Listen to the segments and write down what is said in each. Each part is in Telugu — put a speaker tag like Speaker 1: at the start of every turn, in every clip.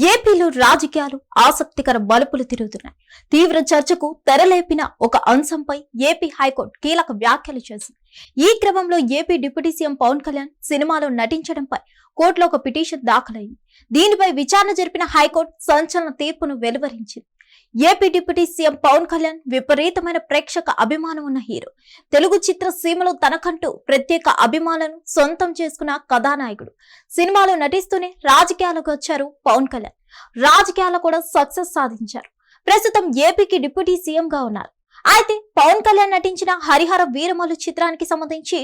Speaker 1: ఏపీలో రాజకీయాలు ఆసక్తికర మలుపులు తిరుగుతున్నాయి. తీవ్ర చర్చకు తెరలేపిన ఒక అంశంపై ఏపీ హైకోర్టు కీలక వ్యాఖ్యలు చేసింది. ఈ క్రమంలో AP deputy CM Pawan Kalyan సినిమాలో నటించడంపై కోర్టులో ఒక పిటిషన్ దాఖలైంది. దీనిపై విచారణ జరిపిన హైకోర్టు సంచలన తీర్పును వెలువరించింది. AP deputy CM Pawan Kalyan విపరీతమైన ప్రేక్షక అభిమానం ఉన్న హీరో. తెలుగు చిత్ర సీమలో తనకంటూ ప్రత్యేక అభిమానులను సొంతం చేసుకున్న కథానాయకుడు. సినిమాలో నటిస్తూనే రాజకీయాలకు వచ్చారు పవన్ కళ్యాణ్. రాజకీయాల్లో కూడా సక్సెస్ సాధించారు. ప్రస్తుతం ఏపీకి డిప్యూటీ సీఎం గా ఉన్నారు. అయితే పవన్ కళ్యాణ్ నటించిన హరిహర వీరమలు చిత్రానికి సంబంధించి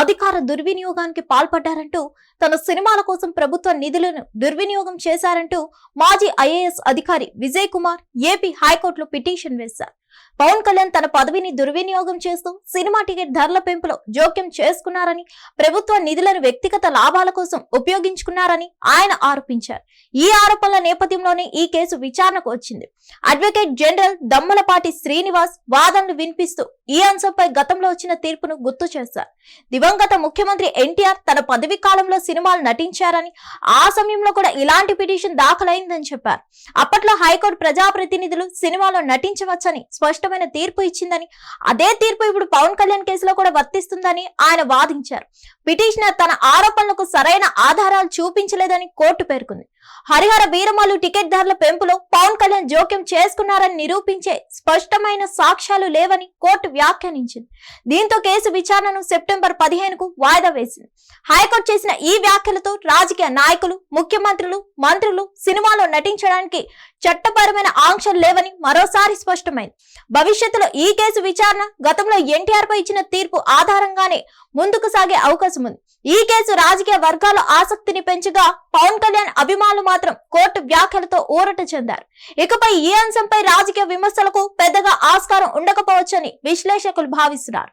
Speaker 1: అధికార దుర్వినియోగానికి పాల్పడ్డారంటూ తన సినిమాల కోసం ప్రభుత్వ నిధులను దుర్వినియోగం చేశారంటూ మాజీ ఐఏఎస్ అధికారి విజయ్ కుమార్ ఏపీ హైకోర్టులో పిటిషన్ వేశారు. పవన్ కళ్యాణ్ తన పదవిని దుర్వినియోగం చేస్తూ సినిమా టికెట్ ధరల పెంపులో జోక్యం చేసుకున్నారని ప్రభుత్వ నిధులను వ్యక్తిగత లాభాల కోసం ఉపయోగించుకున్నారని ఆయన ఆరోపించారు. ఈ ఆరోపణల నేపథ్యంలోనే ఈ కేసు విచారణకు వచ్చింది. అడ్వకేట్ జనరల్ దమ్మలపాటి శ్రీనివాస్ వాదనలు వినిపిస్తూ ఈ అంశంపై గతంలో వచ్చిన తీర్పును గుర్తు చేశారు. దివంగత ముఖ్యమంత్రి ఎన్టీఆర్ తన పదవి కాలంలో సినిమాలు నటించారని ఆ సమయంలో కూడా ఇలాంటి పిటిషన్ దాఖలైందని చెప్పారు. అప్పట్లో హైకోర్టు ప్రజాప్రతినిధులు సినిమాలో నటించవచ్చని స్పష్టమైన తీర్పు ఇచ్చిందని అదే తీర్పు ఇప్పుడు పవన్ కళ్యాణ్ కేసులో కూడా వర్తిస్తుందని ఆయన వాదించారు. పిటిషనర్ తన ఆరోపణలకు సరైన ఆధారాలు చూపించలేదని కోర్టు పేర్కొంది. హరిహర వీరమాలు టికెట్ ధరల పెంపులో పవన్ కళ్యాణ్ జోక్యం చేసుకున్నారని నిరూపించే స్పష్టమైన సాక్ష్యాలు లేవని కోర్టు వ్యాఖ్యానించింది. దీంతో కేసు విచారణను సెప్టెంబర్ పదిహేనుకు వాయిదా వేసింది. హైకోర్టు చేసిన ఈ వ్యాఖ్యలతో రాజకీయ నాయకులు ముఖ్యమంత్రులు మంత్రులు సినిమాలో నటించడానికి చట్టపరమైన ఆంక్షలు లేవని మరోసారి స్పష్టమైంది. భవిష్యత్తులో ఈ కేసు విచారణ గతంలో ఎన్టీఆర్ పై ఇచ్చిన తీర్పు ఆధారంగానే ముందుకు సాగే అవకాశం ఉంది. ఈ కేసు రాజకీయ వర్గాల ఆసక్తిని పెంచగా పవన్ కళ్యాణ్ అభిమానులు మాత్రం కోర్టు వ్యాఖ్యలతో ఊరట చెందారు. ఇకపై ఈ అంశంపై రాజకీయ విమర్శలకు పెద్దగా ఆస్కారం ఉండకపోవచ్చని విశ్లేషకులు భావిస్తున్నారు.